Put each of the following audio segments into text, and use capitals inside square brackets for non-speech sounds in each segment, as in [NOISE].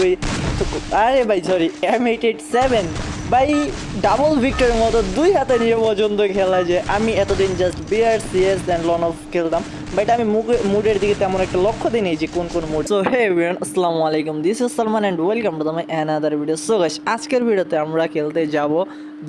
ভাই আরে ভাই sorry M eight eight seven ভাই ডাবল ভিক্টরের মতো দুই হাতে নিয়ে পর্যন্ত খেলা যে আমি এতদিন just BR CS then loan of খেলতাম। বাট আমি মুডের দিকে তেমন একটা লক্ষ্য দিই যে কোন কোন মুড সো হে এভরিওয়ান আসসালামু আলাইকুম। This is Salman and welcome to my another video so guys আজকের ভিডিওতে আমরা খেলতে যাব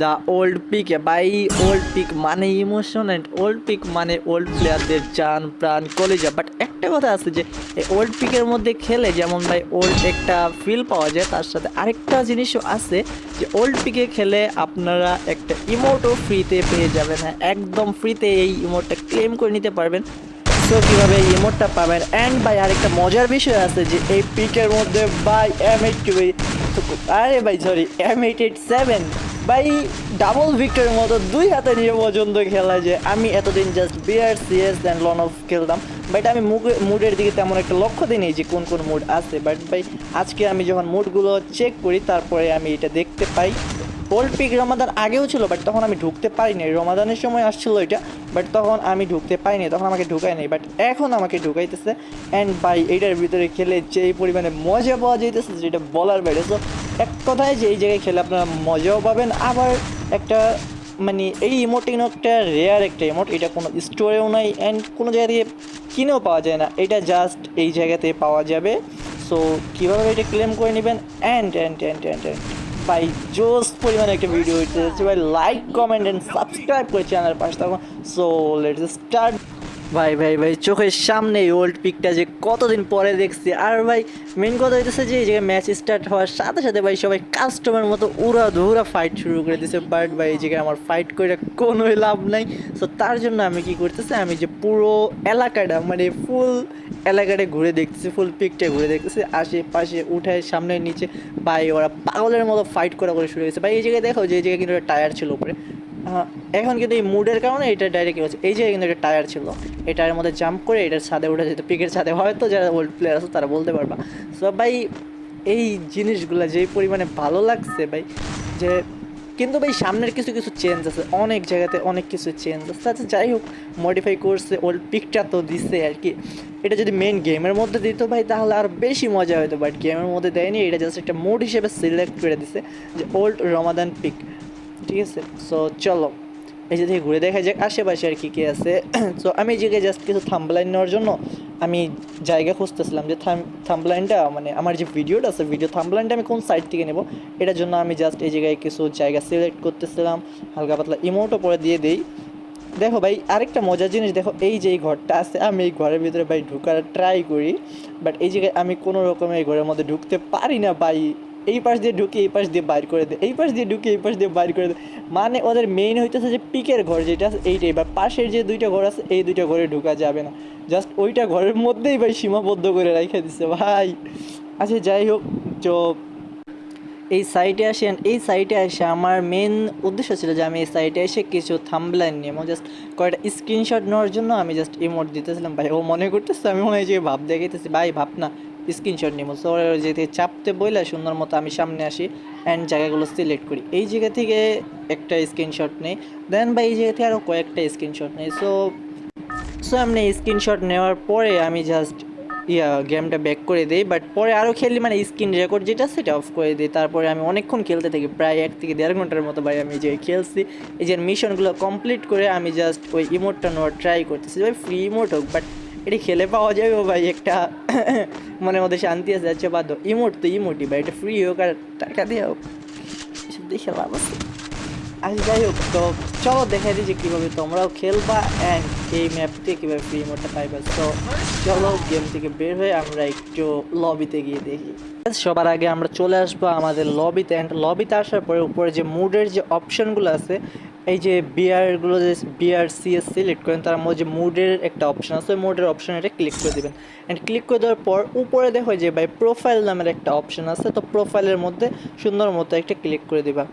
the old pick by old pick মানে ইমোশন অ্যান্ড ওল্ড পিক মানে ওল্ড প্লেয়ারদের চান প্রাণ, কলেজা। বাট একটা কথা আছে যে, এই ওল্ড পিকের মধ্যে খেলে যেমন ভাই ওল্ড একটা ফিল পাওয়া যায়, তার সাথে আরেকটা জিনিসও আছে যে ওল্ড পিকে খেলে আপনারা একটা ইমোটও ফ্রিতে পেয়ে যাবেন। হ্যাঁ একদম ফ্রিতে এই ইমোটটা ক্লেম করে নিতে পারবেন। সো কীভাবে এই ইমোটটা পাবেন? অ্যান্ড ভাই, আরেকটা মজার বিষয় আছে যে এই পিকের মধ্যে বাই এম এইট টু আরে ভাই sorry M eight eight seven ভাই ডাবল ভিক্টরের মতো দুই হাতে নিয়ে পর্যন্ত খেলা যে আমি এতদিন just BR CS and loan of খেলতাম বাট আমি মুডের দিকে তেমন একটা লক্ষ্য দিই যে কোন কোন মুড আছে বাট ভাই, আজকে আমি যখন মুডগুলো চেক করি, তারপরে আমি এটা দেখতে পাই। ওল্ড পিক রমাদান আগেও ছিল বাট তখন আমি ঢুকতে পারিনি। রমাদানের সময় আসছিল এটা বাট তখন আমি ঢুকতে পাইনি তখন আমাকে ঢুকায় নেই। বাট এখন আমাকে ঢুকাইতেছে অ্যান্ড বাই এইটার ভিতরে খেলে যেই পরিমাণে মজা পাওয়া যাইতেছে, যেটা বলার বাইরে। তো এক কথায় যে এই জায়গায় খেলে আপনারা মজাও পাবেন, আবার একটা মানে এই ইমোট একটা রেয়ার একটা ইমোট এটা কোনো স্টোরেও নাই অ্যান্ড কোনো জায়গা থেকে কিনেও পাওয়া যায় না। এটা জাস্ট এই জায়গাতে পাওয়া যাবে। সো কীভাবে এটা ক্লেম করে নেবেন? And and and and and ভাই জোস পরিমাণে একটা ভিডিও হইতে যাচ্ছে ভাই লাইক কমেন্ট অ্যান্ড সাবস্ক্রাইব করে চ্যানেল পাশে থাকুন সো লেটস স্টার্ট ভাই ভাই ভাই, চোখের সামনে এই ওল্ড পিকটা যে কতদিন পরে দেখছি। আর ভাই মেন কথা হইতেছে যে এই জায়গায় ম্যাচ স্টার্ট হওয়ার সাথে সাথে ভাই সবাই কাস্টমার মতো উড়া ধুরা ফাইট শুরু করে দিছে। বাট ভাই, এই জায়গায় আমার ফাইট করে কোনোই লাভ নাই। সো তার জন্য আমি কি করতেছি, আমি যে পুরো এলাকাটা মানে ফুল এলাকাটা ঘুরে দেখতেছি ফুল পিকটা ঘুরে দেখতেছি। আশেপাশে, উঠায়, সামনে, নিচে। ভাই, ওরা পাগলের মতো ফাইট করা করে শুরু হয়েছে ভাই, এই জায়গায় দেখো যে, এই জায়গায় কিন্তু টায়ার ছিল উপরে। এখন কিন্তু এই মুডের কারণে এটা ডাইরেক্ট হচ্ছে এই জায়গায় কিন্তু একটা টায়ার ছিল। এই টায়ারের মধ্যে জাম্প করে এটার ছাদে উঠে যেত। পিকের ছাদে। হয়তো যারা ওল্ড প্লেয়ার আছে, তারা বলতে পারবা। সো ভাই, এই জিনিসগুলো যেই পরিমাণে ভালো লাগছে, ভাই, যে কিন্তু ভাই, সামনের কিছু কিছু চেঞ্জ আছে। অনেক জায়গাতে অনেক কিছু চেঞ্জ আছে। আচ্ছা যাই হোক মডিফাই করছে ওল্ড পিকটা তো দিছে আর কি। এটা যদি মেন গেমের মধ্যে দিত, ভাই, তাহলে আর বেশি মজা হতো বাট গেমের মধ্যে দেয়নি। এটা জাস্ট একটা মোড হিসেবে সিলেক্ট করে দিছে যে ওল্ড রমাদান পিক ঠিক আছে? সো চলো। এই থেকে ঘুরে দেখা যাক আশেপাশে আর কি কী আছে। [CLEARS THROAT] সো আমি এই জায়গায় জাস্ট কিছু থাম্বলাইন নেওয়ার জন্য আমি জায়গা খুঁজতেছিলাম যে থাম্বলাইনটা মানে আমার যে ভিডিওটা আছে ভিডিও থাম্বলাইনটা আমি কোন সাইড থেকে নেব? এটার জন্য আমি জাস্ট এই জায়গায় কিছু জায়গা সিলেক্ট করতেছিলাম। হালকা পাতলা ইমোটও পরে দিয়ে দিই। দেখো ভাই, আরেকটা মজার জিনিস, দেখো এই যে এই ঘরটা আছে, আমি এই ঘরের ভিতরে ভাই ঢুকার ট্রাই করি বাট এই জায়গায় আমি কোনো রকমে এই ঘরের মধ্যে ঢুকতে পারি না ভাই। এই পাশ দিয়ে ঢুকে এই পাশ দিয়ে বাইর করে দেয় এই পাশ দিয়ে ঢুকে এই পাশ দিয়ে বাইর করে দেয় মানে ওদের মেইন হইতেছে যে পিকের ঘর যেটা আছে এইটাই, বা পাশের যে দুইটা ঘর আছে এই দুইটা ঘরে ঢুকা যাবে না। জাস্ট ওইটা ঘরের মধ্যেই ভাই সীমাবদ্ধ করে রেখে দিচ্ছে ভাই। আচ্ছা যাই হোক, তো এই সাইটে আসেন, এই সাইটে এসে আমার মেন উদ্দেশ্য ছিল যে আমি এই সাইটে এসে কিছু থাম্বলাইন নিয়ে এবং জাস্ট কয়েকটা স্ক্রিনশট নেওয়ার জন্য আমি জাস্ট ইমোট দিতেছিলাম, ভাই। ও মনে করতেছে, আমি মনে হয় যে ভাব দেখাইতেছি। ভাই ভাব না স্ক্রিনশট নিব সো যেতে চাপতে বইলে সুন্দর মতো আমি সামনে আসি অ্যান্ড জায়গাগুলো সিলেক্ট করি। এই জায়গা থেকে একটা স্ক্রিনশট নেই। দেন ভাই, এই জায়গা থেকে আরও কয়েকটা স্ক্রিনশট নেই। সো সো আমি স্ক্রিনশট নেওয়ার পরে আমি জাস্ট ইয়া গেমটা ব্যাক করে দিই। বাট পরে আরও খেলি মানে স্ক্রিন রেকর্ড যেটা, সেটা অফ করে দিই। তারপরে আমি অনেকক্ষণ খেলতে থাকি, প্রায় এক থেকে দেড় ঘণ্টার মতো ভাই আমি যে খেলছি। এই যে মিশনগুলো কমপ্লিট করে আমি জাস্ট ওই ইমোটটা নেওয়ার ট্রাই করতেছি। ভাই ফ্রি ইমোট হোক বাট এটি খেলে পাওয়া যাবে ভাই, একটা মনের মধ্যে শান্তি আছে আচ্ছা বাদ ইমোট তো ইমোটই ভাই, এটা ফ্রি হোক আর টাকা দিয়ে হোক। এসব দেখে লাভ আছে। আচ্ছা যাই হোক, তো চলো দেখা দিই যে কীভাবে তোমরাও খেলবা অ্যান্ড এই ম্যাপতে কীভাবে ফ্রি মোডটা পাইবা। তো চলো গেম থেকে বের হয়ে আমরা একটু লবিতে গিয়ে দেখি। সবার আগে আমরা চলে আসব আমাদের লবিতে অ্যান্ড লবিতে আসার পরে উপরে যে মুডের যে অপশনগুলো আছে এই যে বিয়ারগুলো যে বিআর সিএস সিলেক্ট করেন, তার মধ্যে যে মুডের একটা অপশন আছে, ওই মুডের অপশন এটা ক্লিক করে দেবেন। অ্যান্ড ক্লিক করে দেওয়ার পর উপরে দেখো যে ভাই প্রোফাইল নামের একটা অপশন আছে, তো প্রোফাইলের মধ্যে সুন্দর মতো একটা ক্লিক করে দিবা।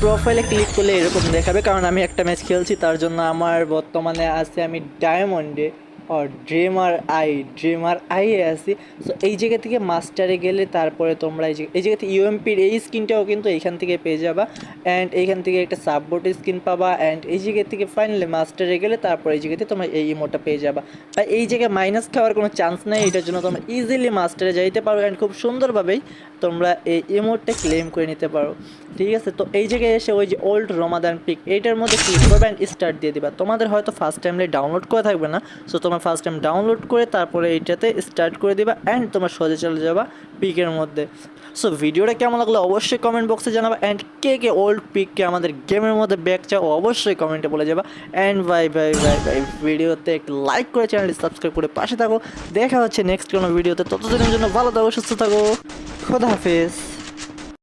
প্রোফাইলে ক্লিক করলে এরকম দেখাবে, কারণ আমি একটা ম্যাচ খেলছি, তার জন্য আমার বর্তমানে আছে আমি ডায়মন্ডে ও ড্রিমার আই ড্রিমার আইয়ে আছি। সো এই জায়গা থেকে মাস্টারে গেলে তারপরে তোমরা এই এই জায়গা থেকে ইউএমপির এই স্কিনটাও কিন্তু এইখান থেকে পেয়ে যাবা। অ্যান্ড এইখান থেকে একটা সাববোর্ড স্কিন পাবা। অ্যান্ড এই জায়গা থেকে ফাইনালি মাস্টারে গেলে তারপরে এই জায়গাতে তোমরা এই ইমোটা পেয়ে যাবা। আর এই জায়গায় মাইনাস খাওয়ার কোনো চান্স নেই। এটার জন্য তোমরা ইজিলি মাস্টারে যাইতে পারো। অ্যান্ড খুব সুন্দরভাবেই তোমরা এই ইমোটটা ক্লেম করে নিতে পারো। ঠিক আছে? তো এই জায়গায় এসে ওই যে ওল্ড রমাদান পিক এইটার মধ্যে ক্লিক করবে? অ্যান্ড স্টার্ট দিয়ে দিবা। তোমাদের হয়তো ফার্স্ট টাইমে ডাউনলোড করা থাকবে না। সো তোমার ফার্স্ট টাইম ডাউনলোড করে তারপরে এইটাতে স্টার্ট করে দিবা অ্যান্ড তোমার সোজা চলে যাবা পিকের মধ্যে। সো ভিডিওটা কেমন লাগল অবশ্যই কমেন্ট বক্সে জানাবা অ্যান্ড কে কে ওল্ড পিককে আমাদের গেমের মধ্যে ব্যাক চাও অবশ্যই কমেন্টে বলে যাবা। And bye bye bye bye ভিডিওতে একটু লাইক করে চ্যানেলটি সাবস্ক্রাইব করে পাশে থাকো। দেখা হচ্ছে নেক্সট কোনো ভিডিওতে। ততদিনের জন্য ভালো থাকো, সুস্থ থাকো। খোদা হাফেজ।